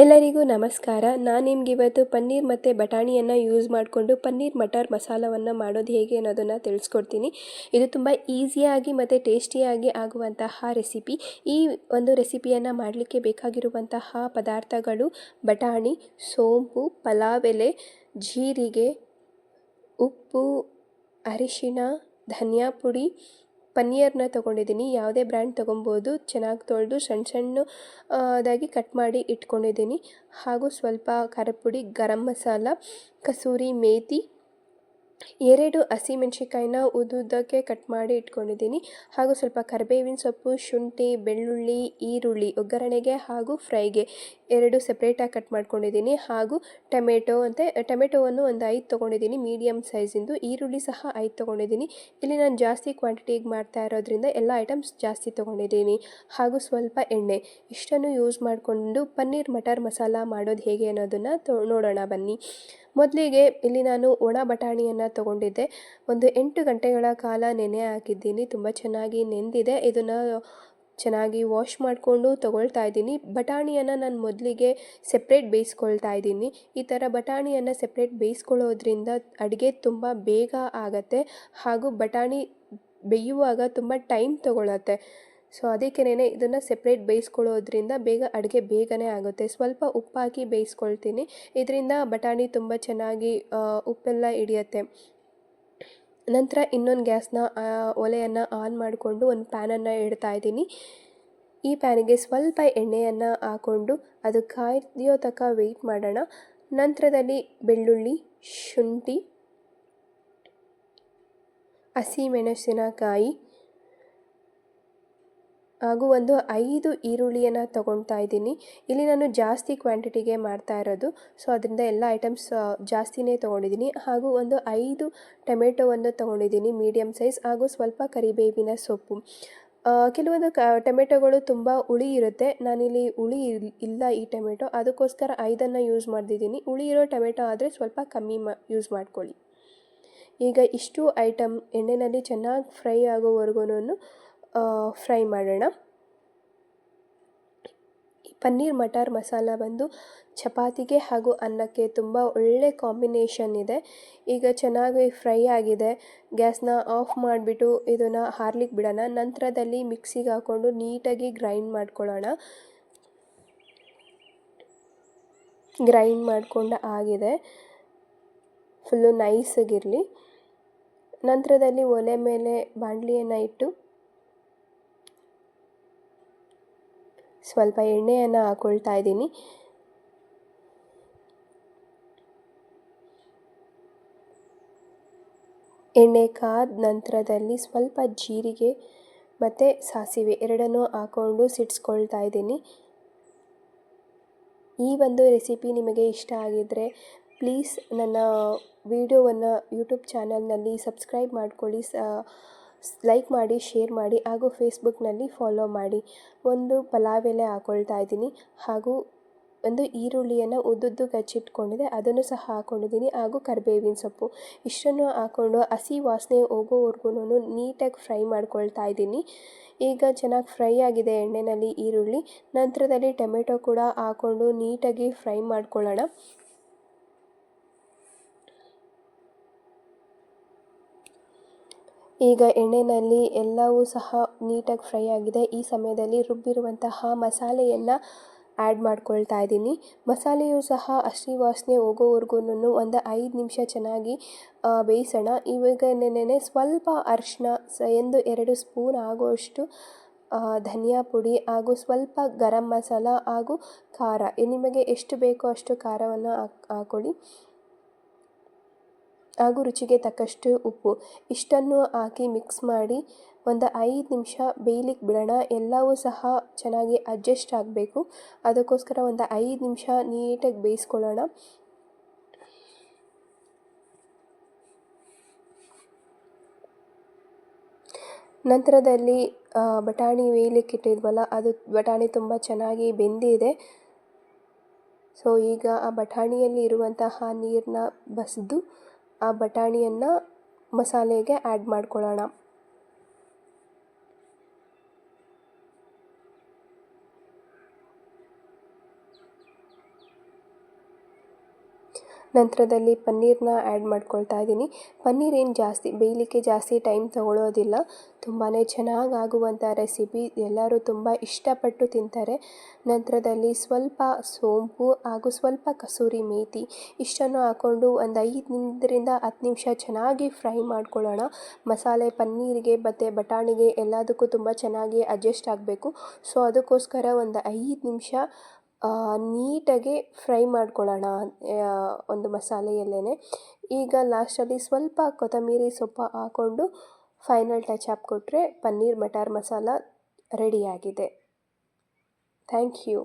ಎಲ್ಲರಿಗೂ ನಮಸ್ಕಾರ. ನಾನು ನಿಮ್ಗೆ ಇವತ್ತು ಪನ್ನೀರ್ ಮತ್ತು ಬಟಾಣಿಯನ್ನು ಯೂಸ್ ಮಾಡಿಕೊಂಡು ಪನ್ನೀರ್ ಮಟರ್ ಮಸಾಲವನ್ನು ಮಾಡೋದು ಹೇಗೆ ಅನ್ನೋದನ್ನು ತಿಳಿಸ್ಕೊಡ್ತೀನಿ. ಇದು ತುಂಬ ಈಸಿಯಾಗಿ ಮತ್ತು ಟೇಸ್ಟಿಯಾಗಿ ಆಗುವಂತಹ ರೆಸಿಪಿ ಈ ಒಂದು ರೆಸಿಪಿಯನ್ನು ಮಾಡಲಿಕ್ಕೆ ಬೇಕಾಗಿರುವಂತಹ ಪದಾರ್ಥಗಳು ಬಟಾಣಿ, ಸೋಂಪು ಪಲಾವ್ ಎಲೆ ಜೀರಿಗೆ, ಉಪ್ಪು, ಅರಿಶಿಣ, ಧನಿಯಾ ಪುಡಿ ಪನ್ನೀರನ್ನ ತೊಗೊಂಡಿದ್ದೀನಿ. ಯಾವುದೇ ಬ್ರ್ಯಾಂಡ್ ತೊಗೊಬೋದು. ಚೆನ್ನಾಗಿ ತೊಳೆದು ಸಣ್ಣ ಸಣ್ಣ ದಾಗಿ ಕಟ್ ಮಾಡಿ ಇಟ್ಕೊಂಡಿದ್ದೀನಿ. ಹಾಗೂ ಸ್ವಲ್ಪ ಖಾರದ ಪುಡಿ ಗರಂ ಮಸಾಲ, ಕಸೂರಿ ಮೇಥಿ ಎರಡು ಹಸಿಮೆಣ್ಸಿಕಾಯಿನ ಉದ್ದುದ್ದಕ್ಕೆ ಕಟ್ ಮಾಡಿ ಇಟ್ಕೊಂಡಿದ್ದೀನಿ. ಹಾಗೂ ಸ್ವಲ್ಪ ಕರಿಬೇವಿನ ಸೊಪ್ಪು, ಶುಂಠಿ, ಬೆಳ್ಳುಳ್ಳಿ, ಈರುಳ್ಳಿ, ಒಗ್ಗರಣೆಗೆ ಹಾಗೂ ಫ್ರೈಗೆ ಎರಡು ಸಪ್ರೇಟಾಗಿ ಕಟ್ ಮಾಡ್ಕೊಂಡಿದ್ದೀನಿ ಹಾಗೂ ಟೊಮೆಟೊ ಅಂತ ಟೊಮೆಟೊವನ್ನು ಒಂದು ಐದು ತೊಗೊಂಡಿದ್ದೀನಿ ಮೀಡಿಯಮ್ ಸೈಜಿಂದು ಈರುಳ್ಳಿ ಸಹ ಐದು ತೊಗೊಂಡಿದ್ದೀನಿ ಇಲ್ಲಿ ನಾನು ಜಾಸ್ತಿ ಕ್ವಾಂಟಿಟಿಗೆ ಮಾಡ್ತಾ ಇರೋದ್ರಿಂದ ಎಲ್ಲ ಐಟಮ್ಸ್ ಜಾಸ್ತಿ ತೊಗೊಂಡಿದ್ದೀನಿ ಹಾಗೂ ಸ್ವಲ್ಪ ಎಣ್ಣೆ. ಇಷ್ಟನ್ನು ಯೂಸ್ ಮಾಡಿಕೊಂಡು ಪನ್ನೀರ್, ಮಟರ್ ಮಸಾಲ ಮಾಡೋದು ಹೇಗೆ ಅನ್ನೋದನ್ನು ನೋಡೋಣ ಬನ್ನಿ. ಮೊದಲಿಗೆ ಇಲ್ಲಿ ನಾನು ಒಣ ಬಟಾಣಿಯನ್ನು ತೊಗೊಂಡಿದ್ದೆ. ಒಂದು ಎಂಟು ಗಂಟೆಗಳ ಕಾಲ ನೆನೆ ಹಾಕಿದ್ದೀನಿ. ತುಂಬ ಚೆನ್ನಾಗಿ ನೆಂದಿದೆ. ಇದನ್ನು ಚೆನ್ನಾಗಿ ವಾಶ್ ಮಾಡಿಕೊಂಡು ತೊಗೊಳ್ತಾ ಇದ್ದೀನಿ. ಬಟಾಣಿಯನ್ನು ನಾನು ಮೊದಲಿಗೆ ಸೆಪ್ರೇಟ್ ಬೇಯಿಸ್ಕೊಳ್ತಾ ಇದ್ದೀನಿ. ಈ ಥರ ಬಟಾಣಿಯನ್ನು ಸೆಪ್ರೇಟ್ ಬೇಯಿಸ್ಕೊಳ್ಳೋದ್ರಿಂದ ಅಡುಗೆ ತುಂಬ ಬೇಗ ಆಗುತ್ತೆ ಹಾಗೂ ಬಟಾಣಿ ಬೇಯುವಾಗ ತುಂಬ ಟೈಮ್ ತೊಗೊಳತ್ತೆ. ಸೊ ಅದಕ್ಕೇನೆ ಇದನ್ನು ಸೆಪ್ರೇಟ್ ಬೇಯಿಸ್ಕೊಳ್ಳೋದ್ರಿಂದ ಬೇಗ ಅಡುಗೆ ಬೇಗನೆ ಆಗುತ್ತೆ. ಸ್ವಲ್ಪ ಉಪ್ಪಾಕಿ ಬೇಯಿಸ್ಕೊಳ್ತೀನಿ. ಇದರಿಂದ ಬಟಾಣಿ ತುಂಬ ಚೆನ್ನಾಗಿ ಉಪ್ಪೆಲ್ಲ ಹಿಡಿಯತ್ತೆ. ನಂತರ ಇನ್ನೊಂದು ಗ್ಯಾಸ್ನ ಒಲೆಯನ್ನು ಆನ್ ಮಾಡಿಕೊಂಡು ಒಂದು ಪ್ಯಾನನ್ನು ಇಡ್ತಾ ಇದ್ದೀನಿ. ಈ ಪ್ಯಾನಿಗೆ ಸ್ವಲ್ಪ ಎಣ್ಣೆಯನ್ನು ಹಾಕ್ಕೊಂಡು ಅದು ಕಾಯ್ದಿಯೋ ತನಕ ವೆಯ್ಟ್ ಮಾಡೋಣ. ನಂತರದಲ್ಲಿ ಬೆಳ್ಳುಳ್ಳಿ, ಶುಂಠಿ, ಹಸಿಮೆಣಸಿನಕಾಯಿ ಹಾಗೂ ಒಂದು ಐದು ಈರುಳ್ಳಿಯನ್ನು ತೊಗೊಳ್ತಾ ಇದ್ದೀನಿ. ಇಲ್ಲಿ ನಾನು ಜಾಸ್ತಿ ಕ್ವಾಂಟಿಟಿಗೆ ಮಾಡ್ತಾ ಇರೋದು. ಸೊ, ಅದರಿಂದ ಎಲ್ಲ ಐಟಮ್ಸ್ ಜಾಸ್ತಿನೇ ತೊಗೊಂಡಿದ್ದೀನಿ. ಹಾಗೂ ಒಂದು ಐದು ಟೊಮೆಟೊವನ್ನು ತೊಗೊಂಡಿದ್ದೀನಿ ಮೀಡಿಯಮ್ ಸೈಜ್ ಹಾಗೂ ಸ್ವಲ್ಪ ಕರಿಬೇವಿನ ಸೊಪ್ಪು. ಕೆಲವೊಂದು ಕ, ಟೊಮೆಟೊಗಳು ತುಂಬ ಹುಳಿ ಇರುತ್ತೆ. ನಾನಿಲ್ಲಿ ಹುಳಿ ಇಲ್ಲ ಈ ಟೊಮೆಟೊ. ಅದಕ್ಕೋಸ್ಕರ ಐದನ್ನು ಯೂಸ್ ಮಾಡ್ತಿದ್ದೀನಿ. ಹುಳಿ ಇರೋ ಟೊಮೆಟೊ ಆದರೆ ಸ್ವಲ್ಪ ಕಮ್ಮಿ ಯೂಸ್ ಮಾಡ್ಕೊಳ್ಳಿ. ಈಗ ಇಷ್ಟು ಐಟಮ್ ಎಣ್ಣೆಯಲ್ಲಿ ಚೆನ್ನಾಗಿ ಫ್ರೈ ಆಗೋವರೆಗೂ ಫ್ರೈ ಮಾಡೋಣ. ಪನ್ನೀರ್ ಮಟರ್ ಮಸಾಲ ಬಂದು ಚಪಾತಿಗೆ ಹಾಗೂ ಅನ್ನಕ್ಕೆ ತುಂಬ ಒಳ್ಳೆ ಕಾಂಬಿನೇಷನ್ ಇದೆ. ಈಗ ಚೆನ್ನಾಗಿ ಫ್ರೈ ಆಗಿದೆ. ಗ್ಯಾಸ್ನ ಆಫ್ ಮಾಡಿಬಿಟ್ಟು ಇದನ್ನು ಹಾರ್ಲಿಕ್ಕೆ ಬಿಡೋಣ. ನಂತರದಲ್ಲಿ ಮಿಕ್ಸಿಗೆ ಹಾಕ್ಕೊಂಡು ನೀಟಾಗಿ ಗ್ರೈಂಡ್ ಮಾಡ್ಕೊಳ್ಳೋಣ. ಗ್ರೈಂಡ್ ಮಾಡಿಕೊಂಡು ಆಗಿದೆ. ಫುಲ್ಲು ನೈಸಾಗಿರಲಿ ನಂತರದಲ್ಲಿ ಒಲೆ ಮೇಲೆ ಬಾಣಲಿಯನ್ನು ಇಟ್ಟು ಸ್ವಲ್ಪ ಎಣ್ಣೆಯನ್ನು ಹಾಕ್ಕೊಳ್ತಾ ಇದ್ದೀನಿ. ಎಣ್ಣೆ ಕಾದ ನಂತರದಲ್ಲಿ ಸ್ವಲ್ಪ ಜೀರಿಗೆ ಮತ್ತು ಸಾಸಿವೆ ಎರಡನ್ನೂ ಹಾಕ್ಕೊಂಡು ಸಿಡಿಸ್ಕೊಳ್ತಾ ಇದ್ದೀನಿ. ಈ ಒಂದು ರೆಸಿಪಿ ನಿಮಗೆ ಇಷ್ಟ ಆಗಿದ್ದರೆ ಪ್ಲೀಸ್ ನನ್ನ ವಿಡಿಯೋವನ್ನು ಯೂಟ್ಯೂಬ್ ಚಾನಲ್ನಲ್ಲಿ ಸಬ್ಸ್ಕ್ರೈಬ್ ಮಾಡ್ಕೊಳ್ಳಿ. ಸ ಲೈಕ್ ಮಾಡಿ ಶೇರ್ ಮಾಡಿ ಹಾಗೂ ಫೇಸ್ಬುಕ್ನಲ್ಲಿ ಫಾಲೋ ಮಾಡಿ. ಒಂದು ಪಲಾವ್ ಎಲೆ ಹಾಕ್ಕೊಳ್ತಾ ಇದ್ದೀನಿ. ಹಾಗೂ ಒಂದು ಈರುಳ್ಳಿಯನ್ನು ಉದ್ದುದ್ದು ಕಚ್ಚಿಟ್ಕೊಂಡಿದೆ ಅದನ್ನು ಸಹ ಹಾಕ್ಕೊಂಡಿದ್ದೀನಿ ಹಾಗೂ ಕರಿಬೇವಿನ ಸೊಪ್ಪು. ಇಷ್ಟನ್ನು ಹಾಕ್ಕೊಂಡು ಹಸಿ ವಾಸನೆ ಹೋಗೋವರೆಗೂ ನೀಟಾಗಿ ಫ್ರೈ ಮಾಡ್ಕೊಳ್ತಾ ಇದ್ದೀನಿ. ಈಗ ಚೆನ್ನಾಗಿ ಫ್ರೈ ಆಗಿದೆ ಎಣ್ಣೆಯಲ್ಲಿ ಈರುಳ್ಳಿ. ನಂತರದಲ್ಲಿ ಟೊಮೆಟೊ ಕೂಡ ಹಾಕ್ಕೊಂಡು ನೀಟಾಗಿ ಫ್ರೈ ಮಾಡ್ಕೊಳ್ಳೋಣ. ಈಗ ಎಣ್ಣೆಯಲ್ಲಿ ಎಲ್ಲವೂ ಸಹ ನೀಟಾಗಿ ಫ್ರೈ ಆಗಿದೆ. ಈ ಸಮಯದಲ್ಲಿ ರುಬ್ಬಿರುವಂತಹ ಮಸಾಲೆಯನ್ನು ಆ್ಯಡ್ ಮಾಡ್ಕೊಳ್ತಾ ಇದ್ದೀನಿ. ಮಸಾಲೆಯು ಸಹ ಹಸಿ ವಾಸನೆ ಹೋಗೋವರೆಗೂ ಒಂದು ಐದು ನಿಮಿಷ ಚೆನ್ನಾಗಿ ಬೇಯಿಸೋಣ. ಇವಾಗ ನೆನೆ ಸ್ವಲ್ಪ ಅರಿಶಿನ ಸ, ಎಂದು ಎರಡು ಸ್ಪೂನ್ ಆಗುವಷ್ಟು ಧನಿಯಾ ಪುಡಿ ಹಾಗೂ ಸ್ವಲ್ಪ ಗರಂ ಮಸಾಲ ಹಾಗೂ ಖಾರ. ನಿಮಗೆ ಎಷ್ಟು ಬೇಕೋ ಅಷ್ಟು ಖಾರವನ್ನು ಹಾಕ್ ಹಾಕ್ಕೊಳ್ಳಿ ಹಾಗೂ ರುಚಿಗೆ ತಕ್ಕಷ್ಟು ಉಪ್ಪು. ಇಷ್ಟನ್ನು ಹಾಕಿ ಮಿಕ್ಸ್ ಮಾಡಿ ಒಂದು ಐದು ನಿಮಿಷ ಬೇಯಲಿಕ್ಕೆ ಬಿಡೋಣ. ಎಲ್ಲವೂ ಸಹ ಚೆನ್ನಾಗಿ ಅಡ್ಜಸ್ಟ್ ಆಗಬೇಕು. ಅದಕ್ಕೋಸ್ಕರ ಒಂದು ಐದು ನಿಮಿಷ ನೀಟಾಗಿ ಬೇಯಿಸ್ಕೊಳ್ಳೋಣ. ನಂತರದಲ್ಲಿ ಬಟಾಣಿ ಬೇಯಲಿಕ್ಕೆ ಇಟ್ಟಿದ್ವಲ್ಲ, ಅದು ಬಟಾಣಿ ತುಂಬ ಚೆನ್ನಾಗಿ ಬೆಂದಿದೆ. ಸೊ ಈಗ ಆ ಬಟಾಣಿಯಲ್ಲಿ ಇರುವಂತಹ ನೀರನ್ನ ಬಸಿದು ಆ ಬಟಾಣಿಯನ್ನು ಮಸಾಲೆಗೆ ಆ್ಯಡ್ ಮಾಡ್ಕೊಳ್ಳೋಣ. ನಂತರದಲ್ಲಿ ಪನ್ನೀರನ್ನ ಆ್ಯಡ್ ಮಾಡ್ಕೊಳ್ತಾ ಇದ್ದೀನಿ. ಪನ್ನೀರ್ ಏನು ಜಾಸ್ತಿ, ಬೇಯಲಿಕ್ಕೆ ಜಾಸ್ತಿ ಟೈಮ್ ತಗೊಳ್ಳೋದಿಲ್ಲ ತುಂಬಾ ಚೆನ್ನಾಗಿ ಆಗುವಂಥ ರೆಸಿಪಿ ಎಲ್ಲರೂ ತುಂಬ ಇಷ್ಟಪಟ್ಟು ತಿಂತಾರೆ. ನಂತರದಲ್ಲಿ ಸ್ವಲ್ಪ ಸೋಂಪು ಹಾಗೂ ಸ್ವಲ್ಪ ಕಸೂರಿ ಮೇಥಿ ಇಷ್ಟನ್ನು ಹಾಕ್ಕೊಂಡು ಒಂದು ಐದರಿಂದ ಹತ್ತು ನಿಮಿಷ ಚೆನ್ನಾಗಿ ಫ್ರೈ ಮಾಡ್ಕೊಳ್ಳೋಣ. ಮಸಾಲೆ ಪನ್ನೀರಿಗೆ ಮತ್ತು ಬಟಾಣಿಗೆ ಎಲ್ಲದಕ್ಕೂ ತುಂಬ ಚೆನ್ನಾಗಿ ಅಡ್ಜಸ್ಟ್ ಆಗಬೇಕು. ಸೊ ಅದಕ್ಕೋಸ್ಕರ ಒಂದು ಐದು ನಿಮಿಷ ನೀಟಾಗಿ ಫ್ರೈ ಮಾಡ್ಕೊಳ್ಳೋಣ ಒಂದು ಮಸಾಲೆಯಲ್ಲೇ ಈಗ ಲಾಸ್ಟಲ್ಲಿ ಸ್ವಲ್ಪ ಕೊತ್ತಂಬರಿ ಸೊಪ್ಪು ಹಾಕ್ಕೊಂಡು ಫೈನಲ್ ಟಚ್ ಅಪ್ ಕೊಟ್ಟರೆ ಪನ್ನೀರ್, ಮಟಾರ್ ಮಸಾಲ ರೆಡಿಯಾಗಿದೆ ಥ್ಯಾಂಕ್ ಯು